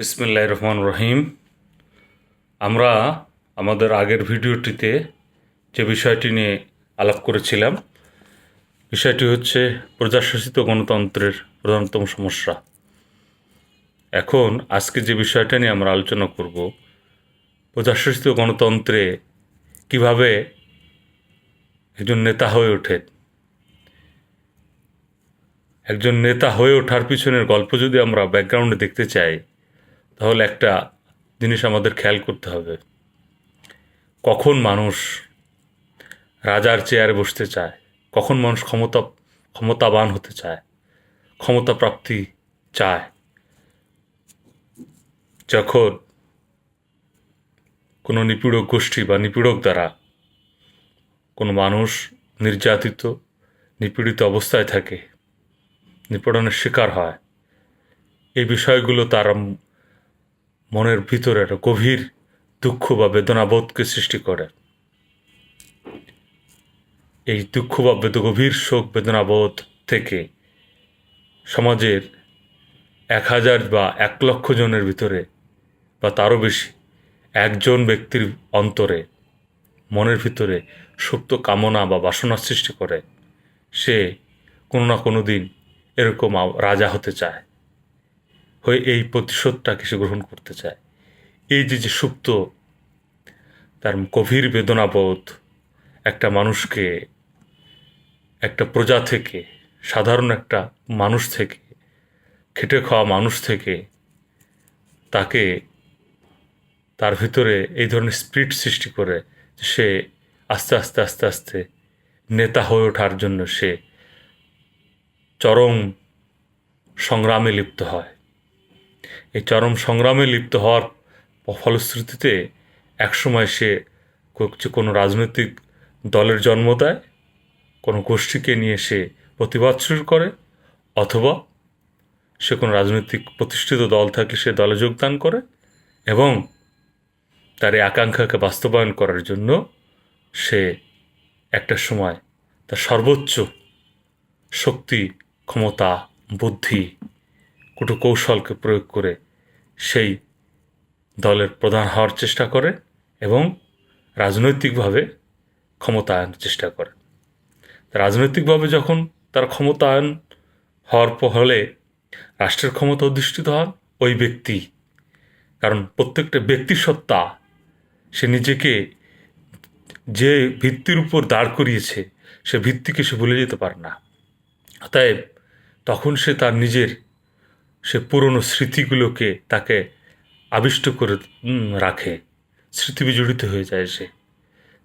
বিসমিল্লাহ রহমান রহিম। আমরা আমাদের আগের ভিডিওটিতে যে বিষয়টি নিয়ে আলাপ করেছিলাম, বিষয়টি হচ্ছে প্রজাশাসিত গণতন্ত্রের প্রধানতম সমস্যা। এখন আজকে যে বিষয়টা নিয়ে আমরা আলোচনা করব, প্রজাশাসিত গণতন্ত্রে কীভাবে একজন নেতা হয়ে ওঠে? একজন নেতা হয়ে ওঠার পিছনের গল্প যদি আমরা ব্যাকগ্রাউন্ডে দেখতে চাই তাহলে একটা জিনিস আমাদের খেয়াল করতে হবে। কখন মানুষ রাজার চেয়ারে বসতে চায়? কখন মানুষ ক্ষমতা, ক্ষমতাবান হতে চায়? ক্ষমতা প্রাপ্তি চায়? যখন কোনো নিপীড়ক গোষ্ঠী বা নিপীড়ক দ্বারা কোনো মানুষ নির্যাতিত, নিপীড়িত অবস্থায় থাকে, নিপীড়নের শিকার হয়, এই বিষয়গুলো তার মনের ভিতরে একটা গভীর দুঃখ বা বেদনাবোধকে সৃষ্টি করে। এই দুঃখ বা বেদ, গভীর শোক বেদনাবোধ থেকে সমাজের এক হাজার বা এক লক্ষ জনের ভিতরে বা তারও বেশি একজন ব্যক্তির অন্তরে মনের ভিতরে সুপ্ত কামনা বা বাসনা সৃষ্টি করে। সে কোনো না কোনো দিন এরকম রাজা হতে চায়। হয়ে এই প্রতিশোধটাকে সে গ্রহণ করতে চায়? এই যে যে সুপ্ত, তার গভীর বেদনাবোধ একটা মানুষকে, একটা প্রজা থেকে, সাধারণ একটা মানুষ থেকে, খেটে খাওয়া মানুষ থেকে, তাকে তার ভিতরে এই ধরনের স্পিরিট সৃষ্টি করে সে আস্তে আস্তে আস্তে আস্তে নেতা হয়ে ওঠার জন্য সে চরম সংগ্রামে লিপ্ত হয়। এই চরম সংগ্রামে লিপ্ত হওয়ার ফলশ্রুতিতে একসময় সে কোনো রাজনৈতিক দলের জন্ম দেয়, কোনো গোষ্ঠীকে নিয়ে সে প্রতিবাদ শুরু করে, অথবা সে কোনো রাজনৈতিক প্রতিষ্ঠিত দল থাকলে সে দলে যোগদান করে এবং তার এই আকাঙ্ক্ষাকে বাস্তবায়ন করার জন্য সে একটা সময় তার সর্বোচ্চ শক্তি, ক্ষমতা, বুদ্ধি কুটু কৌশলকে প্রয়োগ করে সেই দলের প্রধান হওয়ার চেষ্টা করে এবং রাজনৈতিকভাবে ক্ষমতায়নের চেষ্টা করে। রাজনৈতিকভাবে যখন তার ক্ষমতায়ন হওয়ার ফলে রাষ্ট্রের ক্ষমতা অধিষ্ঠিত হন ওই ব্যক্তি, কারণ প্রত্যেকটা ব্যক্তির সত্তা, সে নিজেকে যে ভিত্তির উপর দাঁড় করিয়েছে, সে ভিত্তিকে সে ভুলে যেতে পারে না। অতএব তখন সে তার নিজের সে পুরনো স্মৃতিগুলোকে তাকে আবিষ্ট করে রাখে। স্মৃতি বিজড়িত হয়ে যায় সে।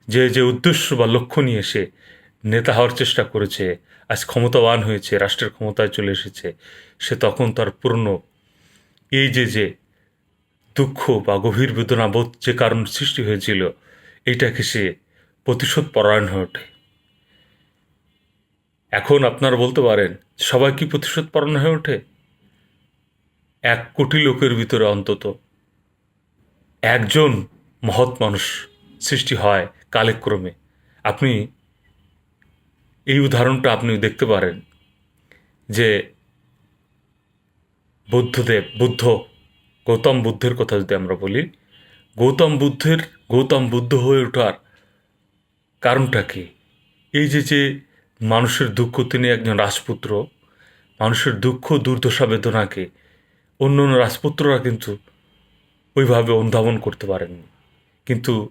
যে যে উদ্দেশ্য বা লক্ষ্য নিয়ে সে নেতা হওয়ার চেষ্টা করেছে, আজ ক্ষমতাবান হয়েছে, রাষ্ট্রের ক্ষমতায় চলে এসেছে, সে তখন তার পুরনো এই যে যে দুঃখ বা গভীর বেদনাবোধ যে কারণ সৃষ্টি হয়েছিল, এইটাকে সে প্রতিশোধ পরায়ণ হয়ে ওঠে। এখন আপনারা বলতে পারেন, সবাই কি প্রতিশোধ পরায়ণ হয়ে ওঠে? এক কোটি লোকের ভিতরে অন্তত একজন মহৎ মানুষ সৃষ্টি হয় কালেক্রমে। আপনি এই উদাহরণটা আপনি দেখতে পারেন যে বুদ্ধদেব, বুদ্ধ, গৌতম বুদ্ধের কথা যদি আমরা বলি, গৌতম বুদ্ধের, গৌতম বুদ্ধ হয়ে ওঠার কারণটা কি? এই যে যে মানুষের দুঃখ, তিনি একজন রাজপুত্র, মানুষের দুঃখ, দুর্দশা, বেদনাকে অন্য অন্য রাজপুত্ররা কিন্তু ওইভাবে অনুধাবন করতে পারেননি। কিন্তু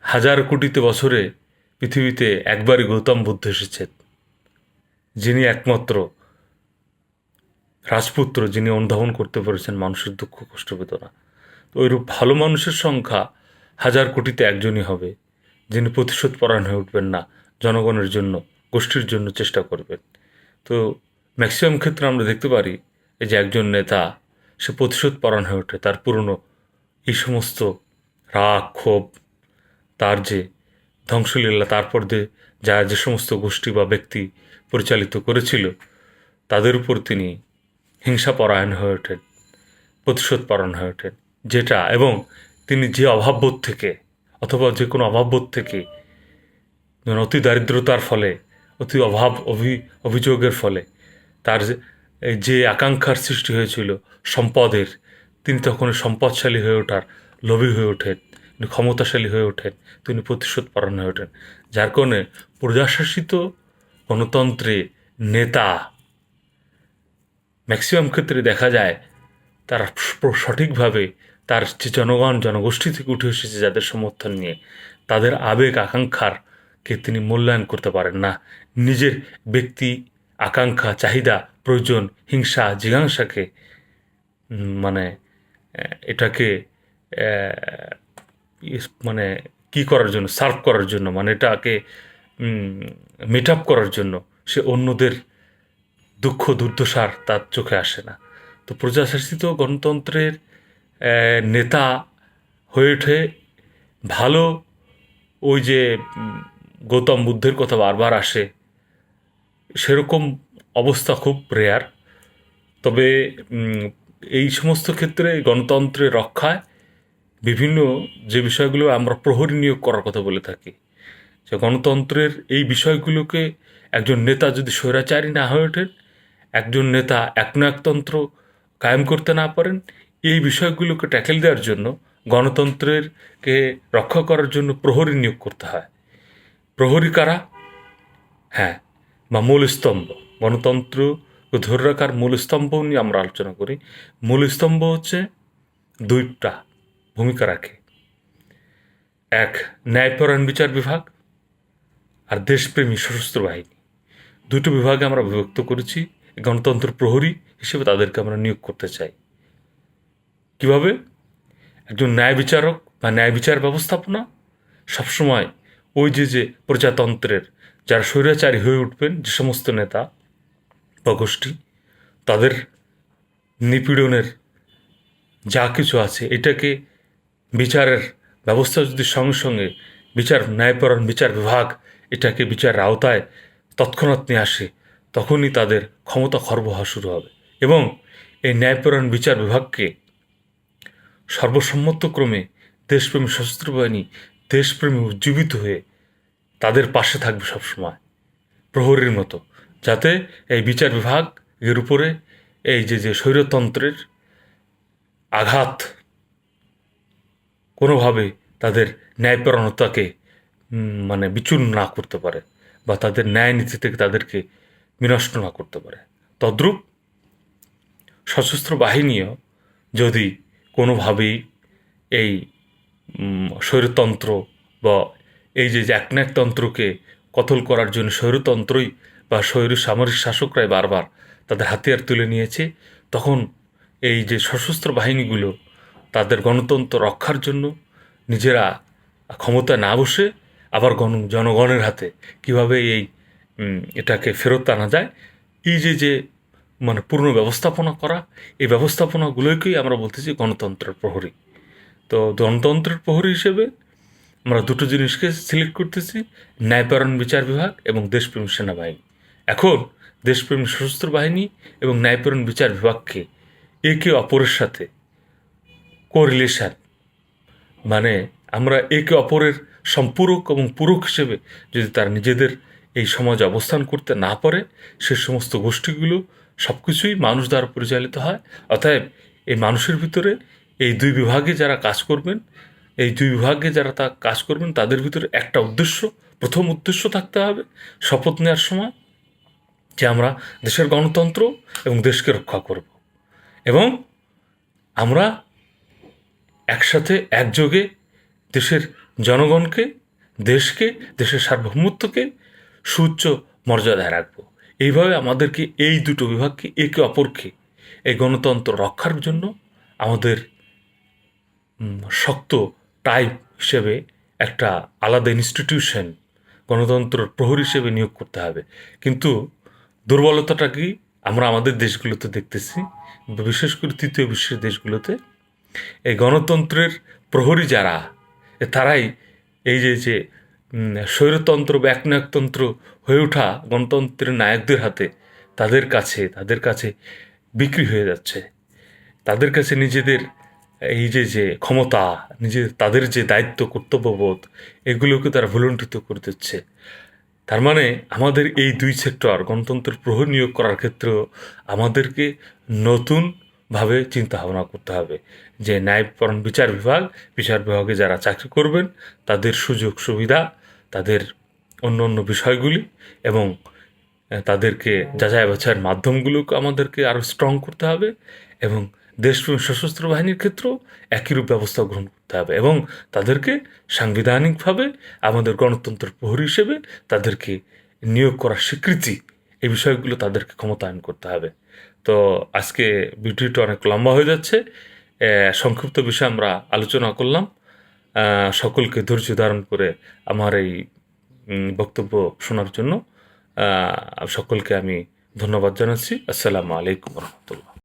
হাজার কোটিতে বছরে পৃথিবীতে একবারই গৌতম বুদ্ধ এসেছেন। যিনি একমাত্র রাজপুত্র যিনি অনুধাবন করতে পেরেছেন মানুষের দুঃখ, কষ্ট, বেদনা। তো ওইরূপ ভালো মানুষের সংখ্যা হাজার কোটিতে একজনই হবে, যিনি প্রতিশোধ পরায়ণ হয়ে উঠবেন না, জনগণের জন্য, গোষ্ঠীর জন্য চেষ্টা করবেন। তো ম্যাক্সিমাম ক্ষেত্রে আমরা দেখতে পারি, এই যে একজন নেতা সে প্রতিশোধ পরায়ণ হয়ে ওঠে। তার পুরনো এই সমস্ত রাগ, ক্ষোভ, তার যে ধ্বংসলীলা, তারপর দিয়ে যা যে সমস্ত গোষ্ঠী বা ব্যক্তি পরিচালিত করেছিল, তাদের উপর তিনি হিংসা পরায়ণ হয়ে ওঠেন প্রতিশোধ পরায়ণ হয়ে ওঠেন। যেটা এবং তিনি যে অভাববোধ থেকে অথবা যে কোনো অভাববোধ থেকে অতি দারিদ্রতার ফলে, অতি অভাব অভি, অভিযোগের ফলে তার যে আকাঙ্ক্ষার সৃষ্টি হয়েছিল সম্পদের, তিনি তখন সম্পদশালী হয়ে ওঠার, লোভী হয়ে ওঠেন, তিনি ক্ষমতাশালী হয়ে ওঠেন, তিনি প্রতিশোধ পরায়ণ হয়ে ওঠেন। যার কারণে প্রজাশাসিত গণতন্ত্রে নেতা ম্যাক্সিমাম ক্ষেত্রে দেখা যায় তারা সঠিকভাবে তার যে জনগণ, জনগোষ্ঠী থেকে উঠে এসেছে যাদের সমর্থন নিয়ে, তাদের আবেগ, আকাঙ্ক্ষার কে তিনি মূল্যায়ন করতে পারেন না। নিজের ব্যক্তি, আকাঙ্ক্ষা, চাহিদা, প্রয়োজন, হিংসা, জিজ্ঞাসাকে মানে এটাকে মানে কি করার জন্য, সার্ভ করার জন্য মানে এটাকে মিট আপ করার জন্য সে অন্যদের দুঃখ, দুর্দশার তার চোখে আসে না। তো প্রজাশাসিত গণতন্ত্রের নেতা হয়ে ওঠে ভালো, ওই যে গৌতম বুদ্ধের কথা বারবার আসে, সেরকম অবস্থা খুব রেয়ার তবে এই সমস্ত ক্ষেত্রে গণতন্ত্রের রক্ষায় বিভিন্ন যে বিষয়গুলো আমরা প্রহরী নিয়োগ করার কথা বলে থাকি, যে গণতন্ত্রের এই বিষয়গুলোকে একজন নেতা যদি স্বৈরাচারী না হয়ে ওঠেন, একজন নেতা একনায়কতন্ত্র কায়েম করতে না পারেন, এই বিষয়গুলোকে ট্যাকেল দেওয়ার জন্য গণতন্ত্রের কে রক্ষা করার জন্য প্রহরী নিয়োগ করতে হয়। প্রহরী কারা? হ্যাঁ বা মূল স্তম্ভ, গণতন্ত্র ধরে রাখার মূল স্তম্ভ নিয়ে আমরা আলোচনা করি। মূল স্তম্ভ হচ্ছে দুইটা ভূমিকা রাখে। এক, ন্যায়পরায়ণ বিচার বিভাগ, আর দেশপ্রেমী সশস্ত্র বাহিনী। দুটো বিভাগে আমরা বিভক্ত করেছি, গণতন্ত্র প্রহরী হিসেবে তাদেরকে আমরা নিয়োগ করতে চাই। কীভাবে? একজন ন্যায় বিচারক বা ন্যায় বিচার ব্যবস্থাপনা সবসময় ওই যে যে প্রজাতন্ত্রের যারা স্বৈরাচারী হয়ে উঠবেন, যে সমস্ত নেতা বা গোষ্ঠী তাদের নিপীড়নের যা কিছু আছে, এটাকে বিচারের ব্যবস্থা যদি সঙ্গে সঙ্গে বিচার ন্যায়পরায়ণ বিচার বিভাগ এটাকে বিচারের আওতায় তৎক্ষণাৎ নিয়ে আসে, তখনই তাদের ক্ষমতা খর্ব হওয়া শুরু হবে এবং এই ন্যায়পরায়ণ বিচার বিভাগকে সর্বসম্মতক্রমে দেশপ্রেমী সশস্ত্র বাহিনী, দেশপ্রেমী উজ্জীবিত হয়ে তাদের পাশে থাকবে সবসময়, প্রহরীর মতো। যাতে এই বিচার বিভাগ এর উপরে এই যে যে স্বৈরতন্ত্রের আঘাত কোনোভাবে তাদের ন্যায়পরায়ণতাকে উম, মানে বিচূর্ণ না করতে পারে বা তাদের ন্যায় নীতি থেকে তাদেরকে বিনষ্ট না করতে পারে। তদ্রূপ সশস্ত্র বাহিনীও যদি কোনোভাবেই এই স্বৈরতন্ত্র বা এই যে যে একনায়কতন্ত্রকে কতল করার জন্য স্বৈরতন্ত্রই বা স্বৈর সামরিক শাসকরাই বারবার তাদের হাতিয়ার তুলে নিয়েছে, তখন এই যে সশস্ত্র বাহিনীগুলো তাদের গণতন্ত্র রক্ষার জন্য নিজেরা ক্ষমতা না বসে আবার গণ, জনগণের হাতে কীভাবে এই এটাকে ফেরত আনা যায়, এই যে যে মানে পূর্ণ ব্যবস্থাপনা করা, এই ব্যবস্থাপনাগুলোকেই আমরা বলতেছি গণতন্ত্রের প্রহরী। তো গণতন্ত্রের প্রহরী হিসেবে আমরা দুটো জিনিসকে সিলেক্ট করতেছি ন্যায়পরণ বিচার বিভাগ এবং দেশপ্রেমী সেনাবাহিনী। এখন দেশপ্রেমী সশস্ত্র বাহিনী এবং ন্যায়পরায়ণ বিচার বিভাগকে একে অপরের সাথে কোরিলেশন মানে আমরা একে অপরের সম্পূরক এবং পূরক হিসেবে যদি তারা নিজেদের এই সমাজে অবস্থান করতে না পারে, সে সমস্ত গোষ্ঠীগুলো সব কিছুই মানুষ দ্বারা পরিচালিত হয়। অতএব এই মানুষের ভিতরে এই দুই বিভাগে যারা কাজ করবেন, এই দুই বিভাগে যারা তা কাজ করবেন, তাদের ভিতরে একটা উদ্দেশ্য, প্রথম উদ্দেশ্য থাকতে হবে, শপথ নেওয়ার সময় যে আমরা দেশের গণতন্ত্র এবং দেশকে রক্ষা করব। এবং আমরা একসাথে একযোগে দেশের জনগণকে, দেশকে, দেশের সার্বভৌমত্বকে সুউচ্চ মর্যাদায় রাখব। এইভাবে আমাদেরকে এই দুটো বিভাগকে, একে অপরকে এই গণতন্ত্র রক্ষার জন্য আমাদের শক্ত টাইপ হিসেবে একটা আলাদা ইনস্টিটিউশন গণতন্ত্র প্রহর হিসেবে নিয়োগ করতে হবে। কিন্তু দুর্বলতাটা কি? আমরা আমাদের দেশগুলোতে দেখতেছি, বিশেষ করে তৃতীয় বিশ্বের দেশগুলোতে। এই গণতন্ত্রের প্রহরী যারা তারাই এই যে যে স্বৈরতন্ত্র বা একনায়কতন্ত্র হয়ে ওঠা গণতন্ত্রের নায়কদের হাতে তাদের কাছে তাদের কাছে বিক্রি হয়ে যাচ্ছে। তাদের কাছে নিজেদের এই যে যে ক্ষমতা নিজের তাদের যে দায়িত্ব, কর্তব্যবোধ, এগুলোকে তারা ভুলণ্ঠিত করে দিচ্ছে। তার মানে আমাদের এই দুই সেক্টর গণতন্ত্রের প্রহর নিয়োগ করার ক্ষেত্রেও আমাদেরকে নতুন ভাবে চিন্তা ভাবনা করতে হবে যে ন্যায়পরণ বিচার বিভাগ, বিচার বিভাগে যারা চাকরি করবেন, তাদের সুযোগ সুবিধা, তাদের অন্য অন্য বিষয়গুলি এবং তাদেরকে যাচাই বাছাইয়ের মাধ্যমগুলোকে আমাদেরকে আরও স্ট্রং করতে হবে এবং দেশপ্রেমী সশস্ত্র বাহিনীর ক্ষেত্রেও একইরূপ ব্যবস্থা গ্রহণ করতে হবে এবং তাদেরকে সাংবিধানিকভাবে আমাদের গণতন্ত্রের প্রহরী হিসেবে তাদেরকে নিয়োগ করার স্বীকৃতি এই বিষয়গুলো তাদেরকে ক্ষমতায়ন করতে হবে। তো আজকে ভিডিওটা অনেক লম্বা হয়ে যাচ্ছে। সংক্ষিপ্ত বিষয়ে আমরা আলোচনা করলাম। সকলকে ধৈর্য ধারণ করে আমার এই বক্তব্য শোনার জন্য সকলকে আমি ধন্যবাদ জানাচ্ছি। আসসালামু আলাইকুম রহমতুল্লাহ।